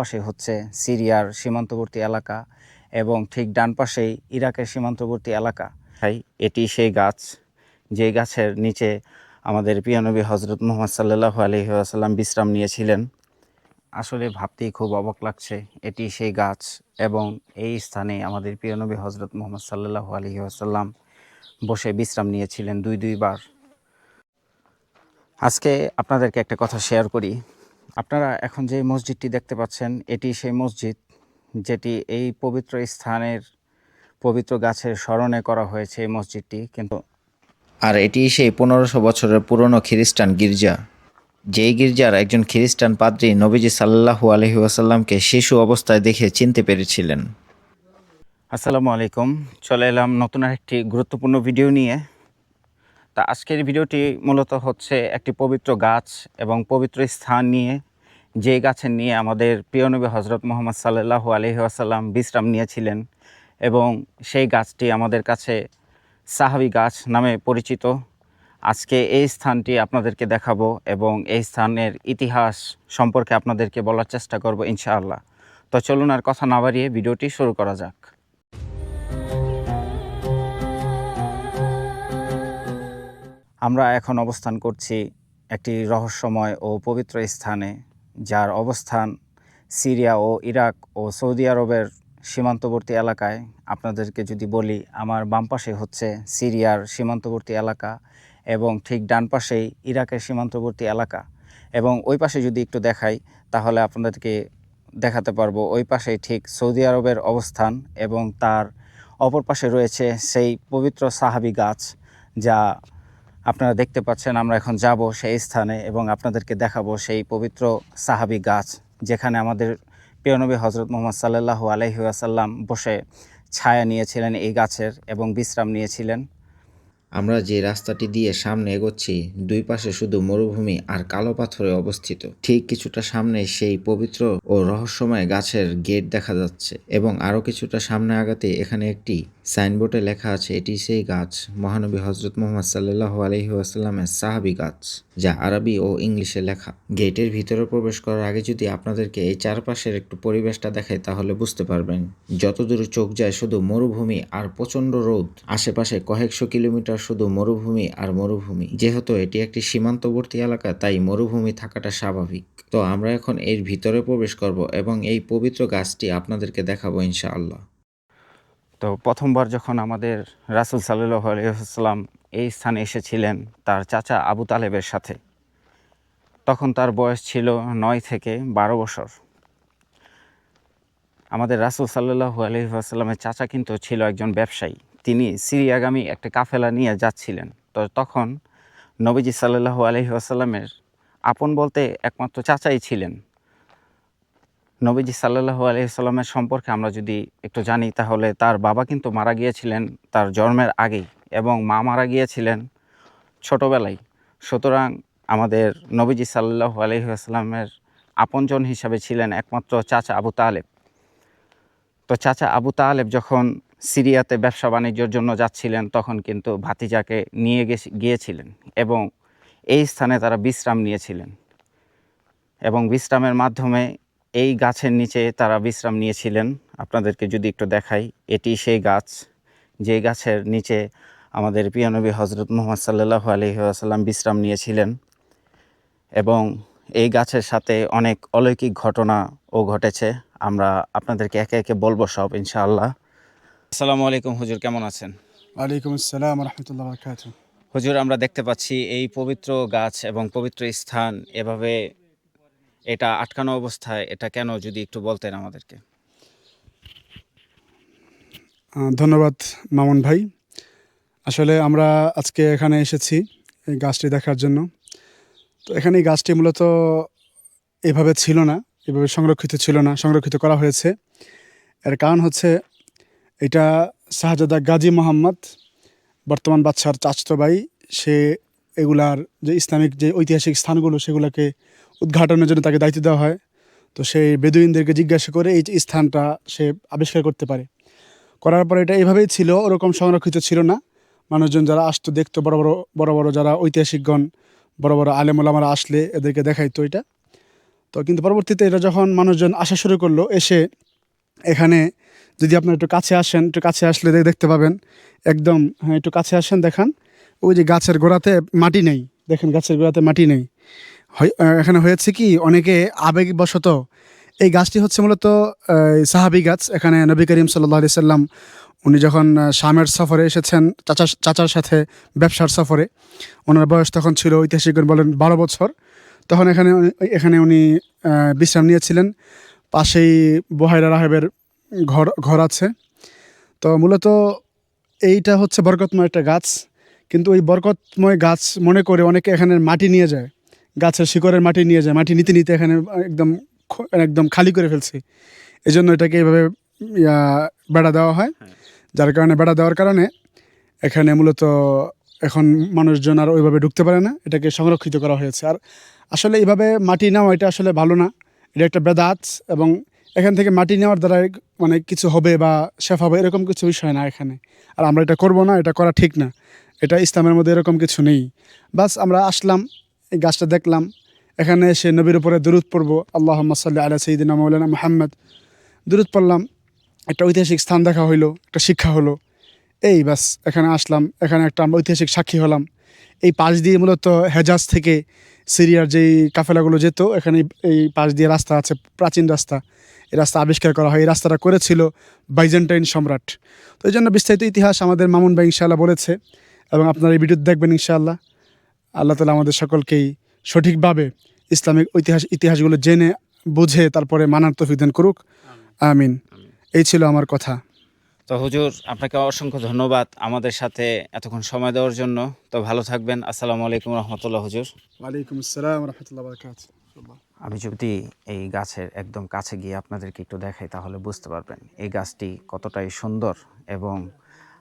পাশে হচ্ছে সিরিয়ার সীমান্তবর্তী এলাকা এবং ঠিক ডান পাশেই ইরাকের সীমান্তবর্তী এলাকা। তাই এটি সেই গাছ যেই গাছের নিচে আমাদের পিয়ানবী হজরত মোহাম্মদ সাল্লাহ আলহি আসাল্লাম বিশ্রাম নিয়েছিলেন। আসলে ভাবতেই খুব অবাক লাগছে, এটি সেই গাছ এবং এই স্থানে আমাদের পিয়ানবী হজরত মোহাম্মদ সাল্লাহ আলহি আসাল্লাম বসে বিশ্রাম নিয়েছিলেন দুই দুইবার। আজকে আপনাদেরকে একটা কথা শেয়ার করি। আপনারা এখন যে মসজিদটি দেখতে পাচ্ছেন এটি সেই মসজিদ যেটি এই পবিত্র স্থানের পবিত্র গাছের স্মরণে করা হয়েছে এই মসজিদটি। কিন্তু আর এটি সেই পনেরোশো বছরের পুরনো খ্রিস্টান গির্জা। যেই গির্জার একজন খ্রিস্টান পাদ্রী নবীজি সাল্লাহু আলহি ওয়াসাল্লামকে শিশু অবস্থায় দেখে চিনতে পেরেছিলেন। আসসালামু আলাইকুম। চলে এলাম নতুন একটি গুরুত্বপূর্ণ ভিডিও নিয়ে। তা আজকের ভিডিওটি মূলত হচ্ছে একটি পবিত্র গাছ এবং পবিত্র স্থান নিয়ে, যে গাছের নিয়ে আমাদের প্রিয়নবী হজরত মোহাম্মদ সাল্লাহু আলহি আসাল্লাম বিশ্রাম নিয়েছিলেন এবং সেই গাছটি আমাদের কাছে সাহাবি গাছ নামে পরিচিত। আজকে এই স্থানটি আপনাদেরকে দেখাবো এবং এই স্থানের ইতিহাস সম্পর্কে আপনাদেরকে বলার চেষ্টা করব ইনশাআল্লাহ। তো চলুন আর কথা না বাড়িয়ে ভিডিওটি শুরু করা যাক। আমরা এখন অবস্থান করছি একটি রহস্যময় ও পবিত্র স্থানে, যার অবস্থান সিরিয়া ও ইরাক ও সৌদি আরবের সীমান্তবর্তী এলাকায়। আপনাদেরকে যদি বলি, আমার বাম পাশে হচ্ছে সিরিয়ার সীমান্তবর্তী এলাকা এবং ঠিক ডান পাশেই ইরাকের সীমান্তবর্তী এলাকা। এবং ওই পাশে যদি একটু দেখাই, তাহলে আপনাদেরকে দেখাতে পারব ওই পাশেই ঠিক সৌদি আরবের অবস্থান এবং তার অপর পাশে রয়েছে সেই পবিত্র সাহাবি গাছ, যা আপনারা দেখতে পাচ্ছেন আমরা এখন যাব সেই স্থানে এবং আপনাদেরকে দেখাবো সেই পবিত্র সাহাবি গাছ যেখানে আমাদের প্রিয়নবী হজরত মোহাম্মদ সাল্লাহু আলহিউসাল্লাম বসে ছায়া নিয়েছিলেন এই গাছের এবং বিশ্রাম নিয়েছিলেন। আমরা যে রাস্তাটি দিয়ে সামনে এগোচ্ছি, দুই পাশে শুধু মরুভূমি আর কালো পাথরে অবস্থিত। ঠিক কিছুটা সামনে সেই পবিত্র ও রহস্যময় গাছের গেট দেখা যাচ্ছে এবং আরও কিছুটা সামনে আগাতে এখানে একটি সাইনবোর্ডে লেখা আছে, এটি সেই গাছ, মহানবী হজরত মোহাম্মদ সাল্লাহ আলহি আসাল্লামের সাহাবি গাছ যা আরবি ও ইংলিশে লেখা। গেটের ভিতরে প্রবেশ করার আগে যদি আপনাদেরকে এই চারপাশের একটু পরিবেশটা দেখায় তাহলে বুঝতে পারবেন, যতদূর চোখ যায় শুধু মরুভূমি আর প্রচণ্ড রোদ। আশেপাশে কয়েকশো কিলোমিটার শুধু মরুভূমি আর মরুভূমি। যেহেতু এটি একটি সীমান্তবর্তী এলাকা, তাই মরুভূমি থাকাটা স্বাভাবিক। তো আমরা এখন এর ভিতরে প্রবেশ করব এবং এই পবিত্র গাছটি আপনাদেরকে দেখাবো ইনশাআল্লাহ। তো প্রথমবার যখন আমাদের রাসুল সাল্লাহ আলহিহাস্লাম এই স্থানে এসেছিলেন তার চাচা আবু তালেবের সাথে, তখন তার বয়স ছিল নয় থেকে বারো বছর। আমাদের রাসুল সাল্লাহু আলহিহাস্লামের চাচা কিন্তু ছিল একজন ব্যবসায়ী। তিনি সিরিয়াগামী একটা কাফেলা নিয়ে যাচ্ছিলেন। তো তখন নবীজি সাল্লাহু আলহিহাস্লামের আপন বলতে একমাত্র চাচাই ছিলেন। নবীজি সাল্লাহু আলহিসাল্লামের সম্পর্কে আমরা যদি একটু জানি, তাহলে তার বাবা কিন্তু মারা গিয়েছিলেন তার জন্মের আগেই এবং মা মারা গিয়েছিলেন ছোটোবেলায়। সুতরাং আমাদের নবীজি সাল্লাহু আলহিহাস্লামের আপনজন হিসাবে ছিলেন একমাত্র চাচা আবু তালেব। তো চাচা আবু তালেব যখন সিরিয়াতে ব্যবসা বাণিজ্যর জন্য যাচ্ছিলেন, তখন কিন্তু ভাতিজাকে নিয়ে গিয়েছিলেন এবং এই স্থানে তারা বিশ্রাম নিয়েছিলেন। এবং বিশ্রামের মাধ্যমে এই গাছের নিচে তারা বিশ্রাম নিয়েছিলেন। আপনাদেরকে যদি একটু দেখাই, এটি সেই গাছ যেই গাছের নিচে আমাদের পিয়ানবী হজরত মোহাম্মদ সাল্লাহ আলহিহাসাল্লাম বিশ্রাম নিয়েছিলেন এবং এই গাছের সাথে অনেক অলৌকিক ঘটনাও ঘটেছে। আমরা আপনাদেরকে একে একে বলব সব, ইনশাআল্লাহ। আসসালামু আলাইকুম হুজুর কেমন আছেন? ওয়ালাইকুম আসসালাম রহমতুল্লাহ বরকাত। হুজুর আমরা দেখতে পাচ্ছি এই পবিত্র গাছ এবং পবিত্র স্থান এভাবে এটা আটকানো অবস্থায় এটা কেন যদি একটু বলতেন আমাদেরকে। ধন্যবাদ মামুন ভাই। আসলে আমরা আজকে এখানে এসেছি এই গাছটি দেখার জন্য। তো এখানে এই গাছটি মূলত এভাবে ছিল না এভাবে সংরক্ষিত ছিল না সংরক্ষিত করা হয়েছে। এর কারণ হচ্ছে এটা শাহজাদা গাজী মোহাম্মদ, বর্তমান বাদশার চাচতো ভাই। সে এগুলার যে ইসলামিক যে ঐতিহাসিক স্থানগুলো, সেগুলোকে উদ্ঘাটনের জন্য তাকে দায়িত্ব দেওয়া হয়। তো সেই বেদুইনদেরকে জিজ্ঞাসা করে এই স্থানটা সে আবিষ্কার করতে পারে। করার পরে এটা এভাবেই ছিল, ওরকম সংরক্ষিত ছিল না। মানুষজন যারা আসতো, দেখতো, বড় বড় বড় বড় যারা ঐতিহাসিকগণ, বড় বড় আলেমুলামারা আসলে এদেরকে দেখাইতো এটা। তো কিন্তু পরবর্তীতে এটা যখন মানুষজন আসা শুরু করল, এসে এখানে যদি আপনার একটু কাছে আসেন, একটু কাছে আসলে দেখতে পাবেন। একদম হ্যাঁ একটু কাছে আসেন, দেখান। ওই যে গাছের গোড়াতে মাটি নেই। দেখেন, গাছের গোড়াতে মাটি নেই। এখানে হয়েছে কি, অনেকে আবেগবশত এই গাছটি হচ্ছে মূলত সাহাবি গাছ। এখানে নবী করিম সাল্লাহ আলি সাল্লাম, উনি যখন শামের সফরে এসেছেন, চাচা চাচার সাথে ব্যবসার সফরে, ওনার বয়স তখন ছিল ঐতিহাসিকগণ বলেন, বারো বছর। তখন এখানে এখানে উনি বিশ্রাম নিয়েছিলেন। পাশেই বহাইরা রাহেবের ঘর ঘর আছে। তো মূলত এইটা হচ্ছে বরকতময় একটা গাছ। কিন্তু ওই বরকতময় গাছ মনে করে অনেকে এখানে মাটি নিয়ে যায়। গাছের শিকড়ের মাটি নিয়ে যায়। মাটি নিতে নিতে এখানে একদম একদম খালি করে ফেলছে। এই জন্য এটাকে এইভাবে বেড়া দেওয়া হয়। যার কারণে বেড়া দেওয়ার কারণে এখানে মূলত এখন মানুষজন আর ওইভাবে ঢুকতে পারে না। এটাকে সংরক্ষিত করা হয়েছে। আর আসলে এইভাবে মাটি নেওয়া এটা আসলে ভালো না। এটা একটা বেদাত এবং এখান থেকে মাটি নেওয়ার দ্বারা মানে কিছু হবে বা শেফ হবে, এরকম কিছু বিষয় না এখানে। আর আমরা এটা করব না, এটা করা ঠিক না। এটা ইসলামের মধ্যে এরকম কিছু নেই। বাস আমরা আসলাম, এই গাছটা দেখলাম। এখানে এসে নবীর উপরে দূরত পড়ব। আল্লাহ সাল্লাহ আলা সঈদিনা মৌলানা মোহাম্মদ। দূরত পড়লাম। একটা ঐতিহাসিক স্থান দেখা হইল, একটা শিক্ষা হলো। এই বাস, এখানে আসলাম। এখানে একটা আমরা ঐতিহাসিক সাক্ষী হলাম। এই পাশ দিয়ে মূলত হেজাজ থেকে সিরিয়ার যেই কাফেলাগুলো যেত এখানে এই পাশ দিয়ে রাস্তা আছে প্রাচীন রাস্তা। এই রাস্তা আবিষ্কার করা হয়। এই রাস্তাটা করেছিল বাইজেন্টাইন সম্রাট। তো এই জন্য বিস্তারিত ইতিহাস আমাদের মামুন ভাই ইনশাআল্লাহ বলেছে এবং আপনারা এই ভিডিও দেখবেন ইনশাআল্লাহ। আল্লাহ তালা আমাদের সকলকেই সঠিকভাবে ইসলামিক ঐতিহাস ইতিহাসগুলো জেনে বুঝে তারপরে মানার তৌফিক দান করুক। আমিন। এই ছিল আমার কথা। তো হুজুর আপনাকে অসংখ্য ধন্যবাদ আমাদের সাথে এতক্ষণ সময় দেওয়ার জন্য। তো ভালো থাকবেন। আসসালামু আলাইকুম রহমতুল্লাহ হুজুর। ওয়ালাইকুম আসসালাম রহমতুল্লাহ বরকাত। আমি যদি এই গাছের একদম কাছে গিয়ে আপনাদেরকে একটু দেখাই তাহলে বুঝতে পারবেন এই গাছটি কতটাই সুন্দর এবং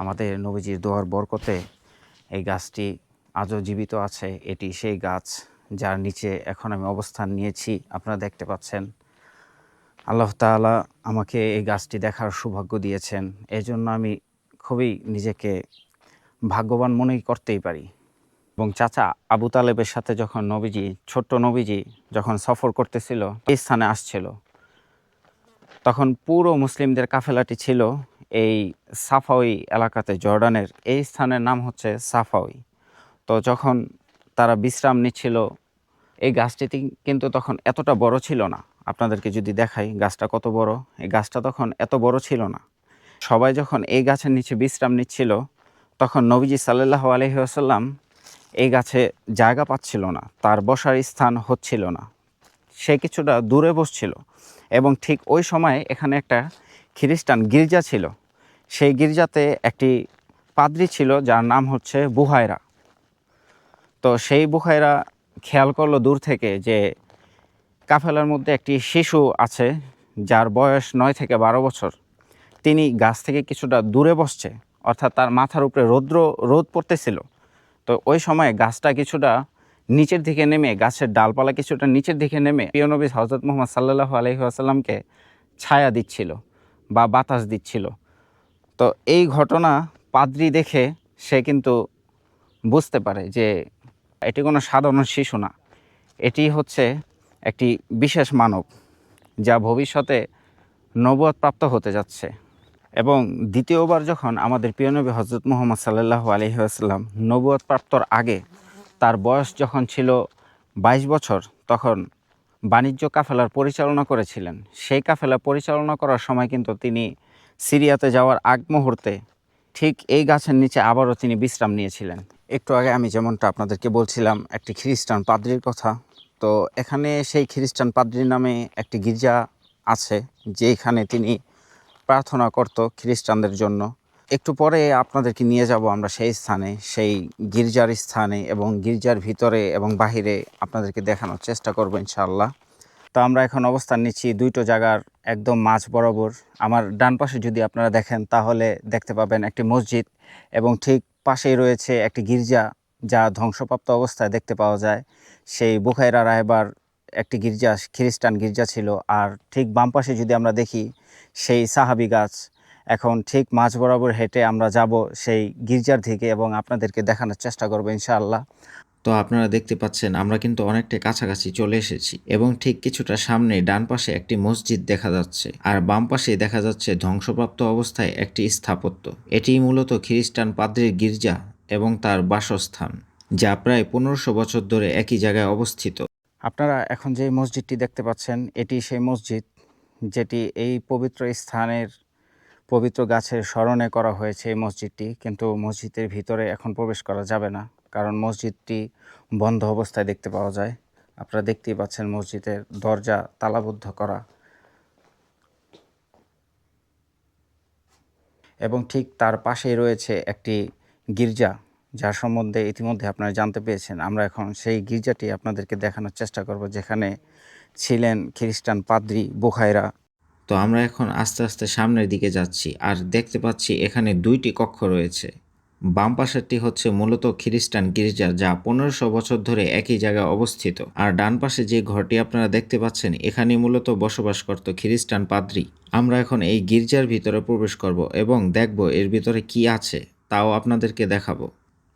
আমাদের নবীজির দোয়ার বরকতে এই গাছটি আজও জীবিত আছে। এটি সেই গাছ যার নিচে এখন আমি অবস্থান নিয়েছি। আপনারা দেখতে পাচ্ছেন আল্লাহ তাআলা আমাকে এই গাছটি দেখার সৌভাগ্য দিয়েছেন। এই জন্য আমি খুবই নিজেকে ভাগ্যবান মনেই করতেই পারি। এবং চাচা আবু তালেবের সাথে যখন নবীজি, ছোট্ট নবীজি যখন সফর করতেছিল, এই স্থানে আসছিল। তখন পুরো মুসলিমদের কাফেলাটি ছিল এই সাফাউই এলাকাতে, জর্ডানের। এই স্থানের নাম হচ্ছে সাফাউই তো যখন তারা বিশ্রাম নিচ্ছিল, এই গাছটি কিন্তু তখন এতটা বড় ছিল না। আপনাদেরকে যদি দেখাই গাছটা কত বড়, এই গাছটা তখন এত বড় ছিল না। সবাই যখন এই গাছের নিচে বিশ্রাম নিচ্ছিল, তখন নবীজি সাল্লাহ আলহি আসাল্লাম এই গাছে জায়গা পাচ্ছিল না, তার বসার স্থান হচ্ছিল না। সে কিছুটা দূরে বসছিল এবং ঠিক ওই সময় এখানে একটা খ্রিস্টান গির্জা ছিল। সেই গির্জাতে একটি পাদ্রি ছিল যার নাম হচ্ছে বুহায়রা। তো সেই বুহায়রা খেয়াল করল দূর থেকে যে কাফেলার মধ্যে একটি শিশু আছে, যার বয়স নয় থেকে বারো বছর। তিনি গাছ থেকে কিছুটা দূরে বসছে, অর্থাৎ তার মাথার উপরে রৌদ্র, রোদ পড়তেছিল। তো ওই সময় গাছটা কিছুটা নিচের দিকে নেমে, গাছের ডালপালা কিছুটা নিচের দিকে নেমে প্রিয় নবী হজরত মোহাম্মদ সাল্লাহ আলহি আসাল্লামকে ছায়া দিচ্ছিল বা বাতাস দিচ্ছিল। তো এই ঘটনা পাদ্রি দেখে সে কিন্তু বুঝতে পারে যে এটি কোনো সাধারণ শিশু না। এটি হচ্ছে একটি বিশেষ মানব, যা ভবিষ্যতে নবুয়ত প্রাপ্ত হতে যাচ্ছে। এবং দ্বিতীয়বার যখন আমাদের প্রিয় নবী হজরত মোহাম্মদ সাল্লাহ আলহিহাস্লাম নবুয়ত প্রাপ্তর আগে, তার বয়স যখন ছিল বাইশ বছর, তখন বাণিজ্য কাফেলার পরিচালনা করেছিলেন। সেই কাফেলা পরিচালনা করার সময় কিন্তু তিনি সিরিয়াতে যাওয়ার আগ মুহূর্তে ঠিক এই গাছের নিচে আবারও তিনি বিশ্রাম নিয়েছিলেন। একটু আগে আমি যেমনটা আপনাদেরকে বলছিলাম, একটি খ্রিস্টান পাদ্রির কথা তো এখানে সেই খ্রিস্টান পাদ্রির নামে একটি গির্জা আছে যেখানে তিনি প্রার্থনা করত খ্রিস্টানদের জন্য। একটু পরে আপনাদেরকে নিয়ে যাব আমরা সেই স্থানে, সেই গির্জার স্থানে এবং গির্জার ভিতরে এবং বাহিরে আপনাদেরকে দেখানোর চেষ্টা করব ইনশাআল্লাহ। তো আমরা এখন অবস্থান নিচ্ছি দুইটো জায়গার একদম মাঝ বরাবর। আমার ডান পাশে যদি আপনারা দেখেন, তাহলে দেখতে পাবেন একটি মসজিদ এবং ঠিক পাশেই রয়েছে একটি গির্জা। যা ধ্বংসপ্রাপ্ত অবস্থায় দেখতে পাওয়া যায়। সেই বুখাইরা রায়বার একটি গির্জা, খ্রিস্টান গির্জা ছিল। আর ঠিক বাম পাশে যদি আমরা দেখি, সেই সাহাবি গাছ। এখন ঠিক মাঝ বরাবর হেঁটে আমরা যাব সেই গির্জার দিকে এবং আপনাদেরকে দেখানোর চেষ্টা করব ইনশাআল্লাহ। তো আপনারা দেখতে পাচ্ছেন, আমরা কিন্তু অনেকটা কাছাকাছি চলে এসেছি এবং ঠিক কিছুটা সামনে ডান পাশে একটি মসজিদ দেখা যাচ্ছে। আর বাম পাশে দেখা যাচ্ছে ধ্বংসপ্রাপ্ত অবস্থায় একটি স্থাপত্য। এটি মূলত খ্রিস্টান পাদ্রির গির্জা। এবং তার বাসস্থান, যা প্রায় পনেরোশো বছর ধরে একই জায়গায় অবস্থিত। আপনারা এখন যে মসজিদটি দেখতে পাচ্ছেন, এটি সেই মসজিদ যেটি এই পবিত্র স্থানের পবিত্র গাছের স্মরণে করা হয়েছে এই মসজিদটি, কিন্তু মসজিদের ভিতরে এখন প্রবেশ করা যাবে না, কারণ মসজিদটি বন্ধ অবস্থায় দেখতে পাওয়া যায়। আপনারা দেখতেই পাচ্ছেন মসজিদের দরজা তালাবদ্ধ করা। এবং ঠিক তার পাশেই রয়েছে একটি গির্জা, যার সম্বন্ধে ইতিমধ্যে আপনারা জানতে পেরেছেন। আমরা এখন সেই গির্জাটি আপনাদেরকে দেখানোর চেষ্টা করব, যেখানে ছিলেন খ্রিস্টান পাদ্রী বুখাইরা তো আমরা এখন আস্তে আস্তে সামনের দিকে যাচ্ছি, আর দেখতে পাচ্ছি এখানে দুইটি কক্ষ রয়েছে। বাম পাশেরটি হচ্ছে মূলত খ্রিস্টান গির্জা, যা পনেরোশো বছর ধরে একই জায়গায় অবস্থিত। আর ডান পাশে যে ঘরটি আপনারা দেখতে পাচ্ছেন, এখানে মূলত বসবাস করত খ্রিস্টান পাদ্রী। আমরা এখন এই গির্জার ভিতরে প্রবেশ করব এবং দেখব এর ভিতরে কি আছে। তাও আপনাদেরকে দেখাবো।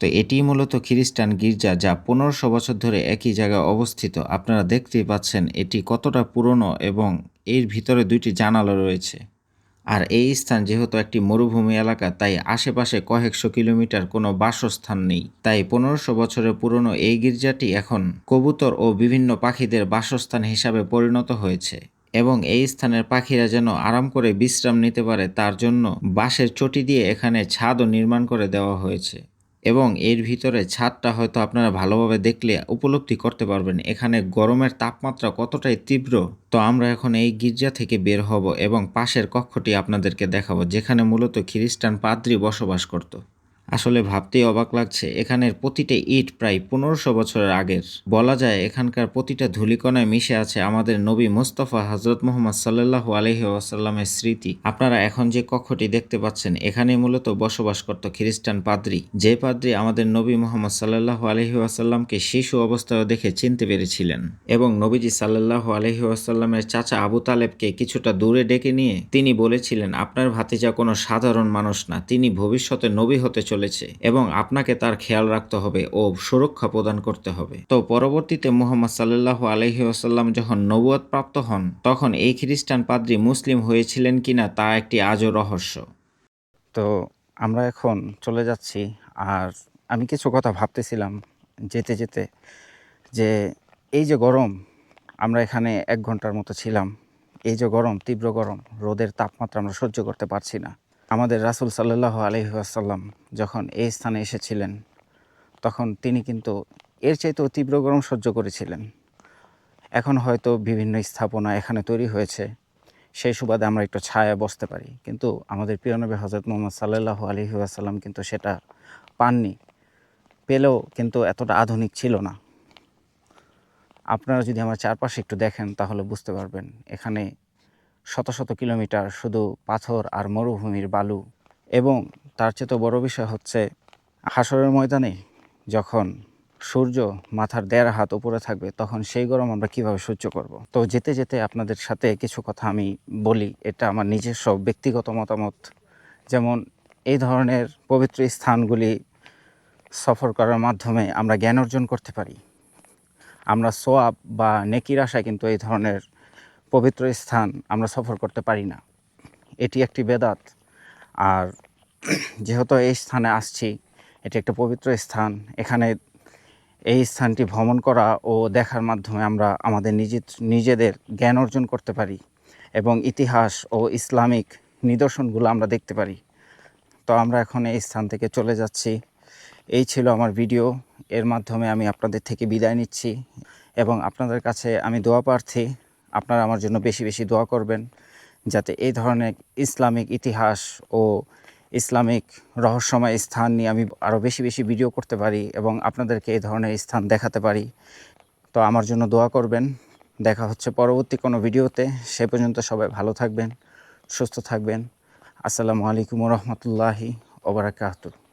তো এটি মূলত খ্রিস্টান গির্জা যা পনেরোশো বছর ধরে একই জায়গায় অবস্থিত। আপনারা দেখতেই পাচ্ছেন এটি কতটা পুরনো এবং এর ভিতরে দুইটি জানালা রয়েছে। আর এই স্থান যেহেতু একটি মরুভূমি এলাকা, তাই আশেপাশে কয়েকশো কিলোমিটার কোনো বাসস্থান নেই। তাই পনেরোশো বছরের পুরনো এই গির্জাটি এখন কবুতর ও বিভিন্ন পাখিদের বাসস্থান হিসাবে পরিণত হয়েছে। এবং এই স্থানের পাখিরা যেন আরাম করে বিশ্রাম নিতে পারে, তার জন্য বাঁশের চটি দিয়ে এখানে ছাদও নির্মাণ করে দেওয়া হয়েছে। এবং এর ভিতরে ছাদটা হয়তো আপনারা ভালোভাবে দেখলে উপলব্ধি করতে পারবেন, এখানে গরমের তাপমাত্রা কতটাই তীব্র, তো আমরা এখন এই গির্জা থেকে বের হব এবং পাশের কক্ষটি আপনাদেরকে দেখাবো, যেখানে মূলত খ্রিস্টান পাদ্রি বসবাস করত। আসলে ভাবতেই অবাক লাগছে, এখানের প্রতিটা ইট প্রায় পনেরোশো বছরের আগের। বলা যায়, এখানকার প্রতিটা ধূলিকণায় মিশে আছে আমাদের নবী মোস্তফা হজরত মোহাম্মদ সাল্লাহ আলহি ওয়াসাল্লামের স্মৃতি। আপনারা এখন যে কক্ষটি দেখতে পাচ্ছেন, এখানে মূলত বসবাস করত খ্রিস্টান পাদ্রী। যে পাদ্রী আমাদের নবী মোহাম্মদ সাল্লাহ আলহি ওয়াসাল্লামকে শিশু অবস্থায় দেখে চিনতে পেরেছিলেন এবং নবীজি সাল্লাহ আলহি ওয়াসাল্লামের চাচা আবু তালেবকে কিছুটা দূরে ডেকে নিয়ে তিনি বলেছিলেন, আপনার ভাতিজা কোনো সাধারণ মানুষ না, তিনি ভবিষ্যতে নবী হতে চলেছে এবং আপনাকে তার খেয়াল রাখতে হবে ও সুরক্ষা প্রদান করতে হবে। তো পরবর্তীতে মোহাম্মদ সাল্লাহ আলহি আসাল্লাম যখন নবুয়াদ প্রাপ্ত হন, তখন এই খ্রিস্টান পাদ্রী মুসলিম হয়েছিলেন কিনা তা একটি আজও রহস্য। তো আমরা এখন চলে যাচ্ছি আর আমি কিছু কথা ভাবতেছিলাম যেতে যেতে যে এই যে গরম, আমরা এখানে এক ঘণ্টার মতো ছিলাম, এই যে গরম, তীব্র গরম, রোদের তাপমাত্রা আমরা সহ্য করতে পারছি না। আমাদের রাসুল সাল্লাহ আলহিহাসাল্লাম যখন এই স্থানে এসেছিলেন, তখন তিনি কিন্তু এর চাইতেও তীব্র গরম সহ্য করেছিলেন। এখন হয়তো বিভিন্ন স্থাপনা এখানে তৈরি হয়েছে, সেই সুবাদে আমরা একটু ছায়া বসতে পারি। কিন্তু আমাদের প্রিয়নবী হজরত মোহাম্মদ সাল্লাহ আলহি আসাল্লাম কিন্তু সেটা পাননি, পেলেও কিন্তু এতটা আধুনিক ছিল না। আপনারা যদি আমার চারপাশে একটু দেখেন, তাহলে বুঝতে পারবেন, এখানে শত শত কিলোমিটার শুধু পাথর আর মরুভূমির বালু। এবং তার চেয়ে তো বড় বিষয় হচ্ছে হাসরের ময়দানে যখন সূর্য মাথার দেড় হাত উপরে থাকবে, তখন সেই গরম আমরা কীভাবে সহ্য করব? তো যেতে যেতে আপনাদের সাথে কিছু কথা আমি বলি। এটা আমার নিজস্ব ব্যক্তিগত মতামত। যেমন, এই ধরনের পবিত্র স্থানগুলি সফর করার মাধ্যমে আমরা জ্ঞান অর্জন করতে পারি। আমরা সোয়াব বা নেকির আশায় কিন্তু এই ধরনের পবিত্র স্থান আমরা সফর করতে পারি না। এটি একটি বেদাত। আর যেহেতু এই স্থানে আসছি, এটি একটা পবিত্র স্থান। এখানে এই স্থানটি ভ্রমণ করা ও দেখার মাধ্যমে আমরা আমাদের নিজে নিজেদের জ্ঞান অর্জন করতে পারি এবং ইতিহাস ও ইসলামিক নিদর্শনগুলো আমরা দেখতে পারি। তো আমরা এখন এই স্থান থেকে চলে যাচ্ছি। এই ছিল আমার ভিডিও। এর মাধ্যমে আমি আপনাদের থেকে বিদায় নিচ্ছি এবং আপনাদের কাছে আমি দোয়া প্রার্থী। আপনারা আমার জন্য বেশি বেশি দোয়া করবেন যাতে এই ধরনের ইসলামিক ইতিহাস ও ইসলামিক রহস্যময় স্থান নিয়ে আমি আরও বেশি বেশি ভিডিও করতে পারি এবং আপনাদেরকে এই ধরনের স্থান দেখাতে পারি। তো আমার জন্য দোয়া করবেন। দেখা হচ্ছে পরবর্তী কোনো ভিডিওতে। সে পর্যন্ত সবাই ভালো থাকবেন, সুস্থ থাকবেন। আসসালামু আলাইকুম রহমতুল্লাহি ওবরাকাতুহ